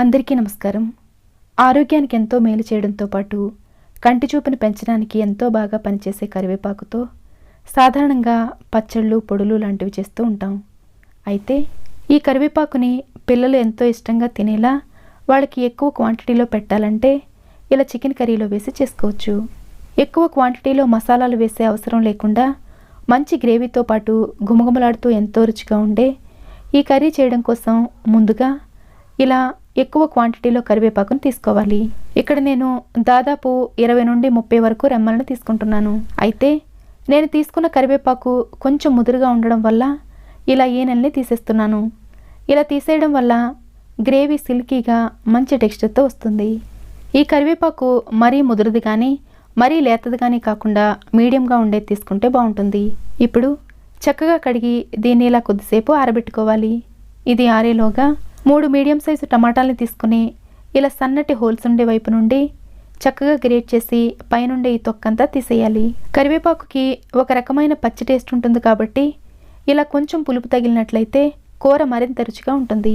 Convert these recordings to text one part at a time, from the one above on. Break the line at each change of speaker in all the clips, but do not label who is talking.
అందరికీ నమస్కారం. ఆరోగ్యానికి ఎంతో మేలు చేయడంతో పాటు కంటి చూపును పెంచడానికి ఎంతో బాగా పనిచేసే కరివేపాకుతో సాధారణంగా పచ్చళ్ళు పొడులు లాంటివి చేస్తూ ఉంటాం. అయితే ఈ కరివేపాకుని పిల్లలు ఎంతో ఇష్టంగా తినేలా వాళ్ళకి ఎక్కువ క్వాంటిటీలో పెట్టాలంటే ఇలా చికెన్ కర్రీలో వేసి చేసుకోవచ్చు. ఎక్కువ క్వాంటిటీలో మసాలాలు వేసే అవసరం లేకుండా మంచి గ్రేవీతో పాటు గుమగుమలాడుతూ ఎంతో రుచిగా ఉండే ఈ కర్రీ చేయడం కోసం ముందుగా ఇలా ఎక్కువ క్వాంటిటీలో కరివేపాకును తీసుకోవాలి. ఇక్కడ నేను దాదాపు ఇరవై నుండి ముప్పై వరకు రెమ్మలను తీసుకుంటున్నాను. అయితే నేను తీసుకున్న కరివేపాకు కొంచెం ముదురుగా ఉండడం వల్ల ఇలా ఈనెల్ని తీసేస్తున్నాను. ఇలా తీసేయడం వల్ల గ్రేవీ సిల్కీగా మంచి టెక్స్చర్తో వస్తుంది. ఈ కరివేపాకు మరీ ముదురుది కానీ మరీ లేతది కానీ కాకుండా మీడియంగా ఉండేది తీసుకుంటే బాగుంటుంది. ఇప్పుడు చక్కగా కడిగి దీన్ని ఇలా కొద్దిసేపు ఆరబెట్టుకోవాలి. ఇది ఆరేలోగా మూడు మీడియం సైజు టమాటాలని తీసుకుని ఇలా సన్నటి హోల్స్ ఉండే వైపు నుండి చక్కగా గ్రేట్ చేసి పైనుండే ఈ తొక్కంతా తీసేయాలి. కరివేపాకుకి ఒక రకమైన పచ్చి టేస్ట్ ఉంటుంది కాబట్టి ఇలా కొంచెం పులుపు తగిలినట్లయితే కూర మరింత రుచిగా ఉంటుంది.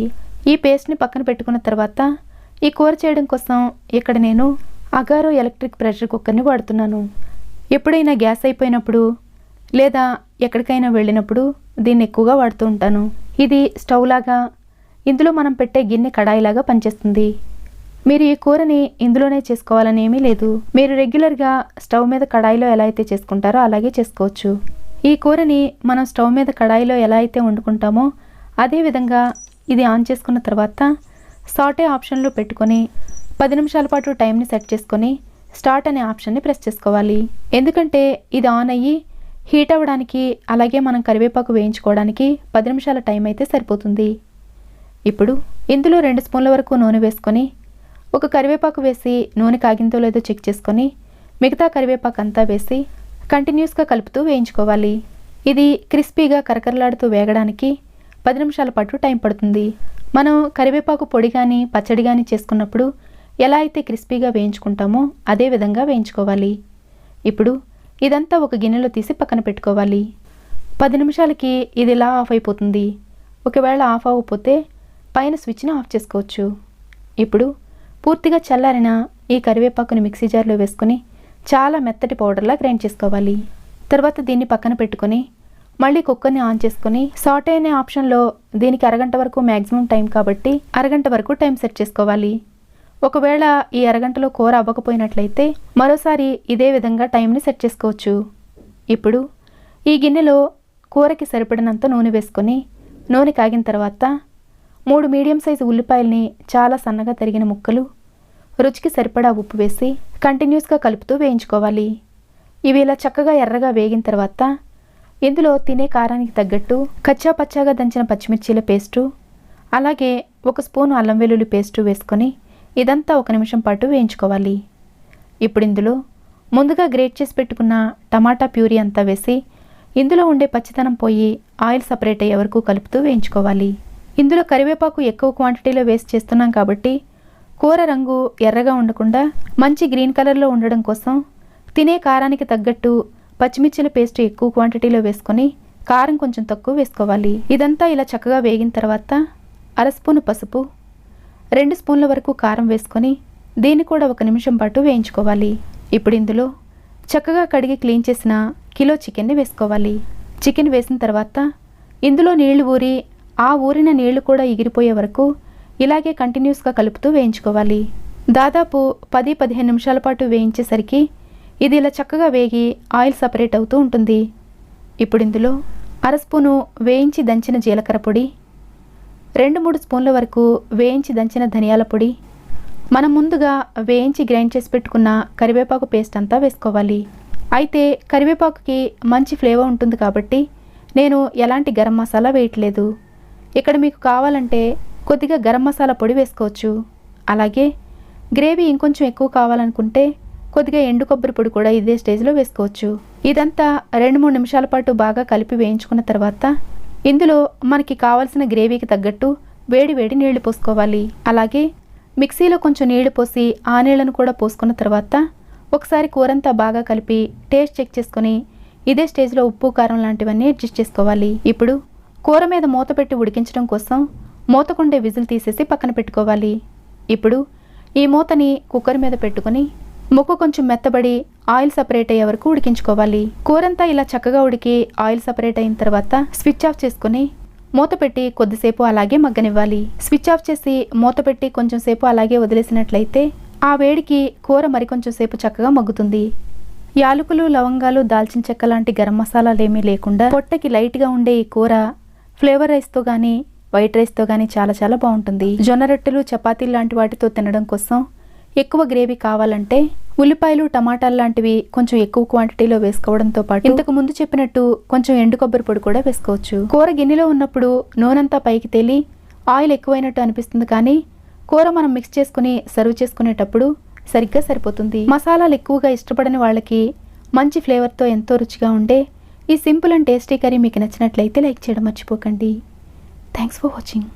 ఈ పేస్ట్ని పక్కన పెట్టుకున్న తర్వాత ఈ కూర చేయడం కోసం ఇక్కడ నేను అగారో ఎలక్ట్రిక్ ప్రెషర్ కుక్కర్ని వాడుతున్నాను. ఎప్పుడైనా గ్యాస్ అయిపోయినప్పుడు లేదా ఎక్కడికైనా వెళ్ళినప్పుడు దీన్ని ఎక్కువగా వాడుతూ ఉంటాను. ఇది స్టవ్ లాగా ఇందులో మనం పెట్టే గిన్నె కడాయిలాగా పనిచేస్తుంది. మీరు ఈ కూరని ఇందులోనే చేసుకోవాలని ఏమీ లేదు. మీరు రెగ్యులర్గా స్టవ్ మీద కడాయిలో ఎలా అయితే చేసుకుంటారో అలాగే చేసుకోవచ్చు. ఈ కూరని మనం స్టవ్ మీద కడాయిలో ఎలా అయితే వండుకుంటామో అదేవిధంగా ఇది ఆన్ చేసుకున్న తర్వాత సాటే ఆప్షన్లో పెట్టుకొని పది నిమిషాల పాటు టైంని సెట్ చేసుకొని స్టార్ట్ అనే ఆప్షన్ని ప్రెస్ చేసుకోవాలి. ఎందుకంటే ఇది ఆన్ అయ్యి హీట్ అవ్వడానికి అలాగే మనం కరివేపాకు వేయించుకోవడానికి పది నిమిషాల టైం అయితే సరిపోతుంది. ఇప్పుడు ఇందులో రెండు స్పూన్ల వరకు నూనె వేసుకొని ఒక కరివేపాకు వేసి నూనె కాగిందో లేదో చెక్ చేసుకొని మిగతా కరివేపాకు అంతా వేసి కంటిన్యూస్గా కలుపుతూ వేయించుకోవాలి. ఇది క్రిస్పీగా కరకరలాడుతూ వేగడానికి పది నిమిషాల పాటు టైం పడుతుంది. మనం కరివేపాకు పొడి కానీ పచ్చడి కానీ చేసుకున్నప్పుడు ఎలా అయితే క్రిస్పీగా వేయించుకుంటామో అదే విధంగా వేయించుకోవాలి. ఇప్పుడు ఇదంతా ఒక గిన్నెలో తీసి పక్కన పెట్టుకోవాలి. పది నిమిషాలకి ఇది ఇలా ఆఫ్ అయిపోతుంది. ఒకవేళ ఆఫ్ అవ్వకపోతే పైన స్విచ్ని ఆఫ్ చేసుకోవచ్చు. ఇప్పుడు పూర్తిగా చల్లారిన ఈ కరివేపాకుని మిక్సీ జార్లో వేసుకొని చాలా మెత్తటి పౌడర్లా గ్రైండ్ చేసుకోవాలి. తర్వాత దీన్ని పక్కన పెట్టుకొని మళ్ళీ కుక్కర్ని ఆన్ చేసుకొని సాటే అనే ఆప్షన్లో దీనికి అరగంట వరకు మ్యాక్సిమం టైం కాబట్టి అరగంట వరకు టైం సెట్ చేసుకోవాలి. ఒకవేళ ఈ అరగంటలో కూర అవ్వకపోయినట్లయితే మరోసారి ఇదే విధంగా టైంని సెట్ చేసుకోవచ్చు. ఇప్పుడు ఈ గిన్నెలో కూరకి సరిపడినంత నూనె వేసుకొని నూనె కాగిన తర్వాత మూడు మీడియం సైజు ఉల్లిపాయల్ని చాలా సన్నగా తరిగిన ముక్కలు రుచికి సరిపడా ఉప్పు వేసి కంటిన్యూస్గా కలుపుతూ వేయించుకోవాలి. ఇవి ఇలా చక్కగా ఎర్రగా వేగిన తర్వాత ఇందులో తినే కారానికి తగ్గట్టు కచ్చా పచ్చాగా దంచిన పచ్చిమిర్చీల పేస్టు అలాగే ఒక స్పూను అల్లం వెల్లుల్లి పేస్టు వేసుకొని ఇదంతా ఒక నిమిషం పాటు వేయించుకోవాలి. ఇప్పుడు ఇందులో ముందుగా గ్రేట్ చేసి పెట్టుకున్న టమాటా ప్యూరీ అంతా వేసి ఇందులో ఉండే పచ్చితనం పోయి ఆయిల్ సపరేట్ అయ్యే వరకు కలుపుతూ వేయించుకోవాలి. ఇందులో కరివేపాకు ఎక్కువ క్వాంటిటీలో వేస్ట్ చేస్తున్నాం కాబట్టి కూర రంగు ఎర్రగా ఉండకుండా మంచి గ్రీన్ కలర్లో ఉండడం కోసం తినే కారానికి తగ్గట్టు పచ్చిమిర్చిల పేస్ట్ ఎక్కువ క్వాంటిటీలో వేసుకొని కారం కొంచెం తక్కువ వేసుకోవాలి. ఇదంతా ఇలా చక్కగా వేగిన తర్వాత అర స్పూను పసుపు రెండు స్పూన్ల వరకు కారం వేసుకొని దీన్ని కూడా ఒక నిమిషం పాటు వేయించుకోవాలి. ఇప్పుడు ఇందులో చక్కగా కడిగి క్లీన్ చేసిన కిలో చికెన్ని వేసుకోవాలి. చికెన్ వేసిన తర్వాత ఇందులో నీళ్ళు ఊరి ఆ ఊరిన నీళ్ళు కూడా ఎగిరిపోయే వరకు ఇలాగే కంటిన్యూస్గా కలుపుతూ వేయించుకోవాలి. దాదాపు పది పదిహేను నిమిషాల పాటు వేయించేసరికి ఇది ఇలా చక్కగా వేగి ఆయిల్ సపరేట్ అవుతూ ఉంటుంది. ఇప్పుడు ఇందులో అర స్పూను వేయించి దంచిన జీలకర్ర పొడి రెండు మూడు స్పూన్ల వరకు వేయించి దంచిన ధనియాల పొడి మనం ముందుగా వేయించి గ్రైండ్ చేసి పెట్టుకున్న కరివేపాకు పేస్ట్ అంతా వేసుకోవాలి. అయితే కరివేపాకుకి మంచి ఫ్లేవర్ ఉంటుంది కాబట్టి నేను ఎలాంటి గరం మసాలా వేయట్లేదు. ఇక్కడ మీకు కావాలంటే కొద్దిగా గరం మసాలా పొడి వేసుకోవచ్చు. అలాగే గ్రేవీ ఇంకొంచెం ఎక్కువ కావాలనుకుంటే కొద్దిగా ఎండు కొబ్బరి పొడి కూడా ఇదే స్టేజ్లో వేసుకోవచ్చు. ఇదంతా రెండు మూడు నిమిషాల పాటు బాగా కలిపి వేయించుకున్న తర్వాత ఇందులో మనకి కావాల్సిన గ్రేవీకి తగ్గట్టు వేడి వేడి నీళ్ళు పోసుకోవాలి. అలాగే మిక్సీలో కొంచెం నీళ్ళు పోసి ఆ నీళ్ళను కూడా పోసుకున్న తర్వాత ఒకసారి కూరంతా బాగా కలిపి టేస్ట్ చెక్ చేసుకొని ఇదే స్టేజ్లో ఉప్పు కారం లాంటివన్నీ అడ్జస్ట్ చేసుకోవాలి. ఇప్పుడు కూర మీద మూత పెట్టి ఉడికించడం కోసం మూతకుండే విజిల్ తీసేసి పక్కన పెట్టుకోవాలి. ఇప్పుడు ఈ మూతని కుక్కర్ మీద పెట్టుకుని ముక్క కొంచెం మెత్తబడి ఆయిల్ సపరేట్ అయ్యే వరకు ఉడికించుకోవాలి. కూరంతా ఇలా చక్కగా ఉడికి ఆయిల్ సపరేట్ అయిన తర్వాత స్విచ్ ఆఫ్ చేసుకుని మూత పెట్టి కొద్దిసేపు అలాగే మగ్గనివ్వాలి. స్విచ్ ఆఫ్ చేసి మూత పెట్టి కొంచెం సేపు అలాగే వదిలేసినట్లయితే ఆ వేడికి కూర మరికొంచెం సేపు చక్కగా మగ్గుతుంది. యాలకులు లవంగాలు దాల్చిన చెక్క లాంటి గరం మసాలాలు ఏమీ లేకుండా పొట్టకి లైట్గా ఉండే ఈ కూర ఫ్లేవర్ రైస్తో కానీ వైట్ రైస్తో కానీ చాలా చాలా బాగుంటుంది. జొన్న రొట్టెలు చపాతీలు లాంటి వాటితో తినడం కోసం ఎక్కువ గ్రేవీ కావాలంటే ఉల్లిపాయలు టమాటాలు లాంటివి కొంచెం ఎక్కువ క్వాంటిటీలో వేసుకోవడంతో పాటు ఇంతకు ముందు చెప్పినట్టు కొంచెం ఎండు కొబ్బరి పొడి కూడా వేసుకోవచ్చు. కూర గిన్నెలో ఉన్నప్పుడు నూనెంతా పైకి తేలి ఆయిల్ ఎక్కువైనట్టు అనిపిస్తుంది కానీ కూర మనం మిక్స్ చేసుకుని సర్వ్ చేసుకునేటప్పుడు సరిగ్గా సరిపోతుంది. మసాలాలు ఎక్కువగా ఇష్టపడని వాళ్ళకి మంచి ఫ్లేవర్తో ఎంతో రుచిగా ఉండే ఈ సింపుల్ అండ్ టేస్టీ కర్రీ మీకు నచ్చినట్లయితే లైక్ చేయడం మర్చిపోకండి. Thanks for watching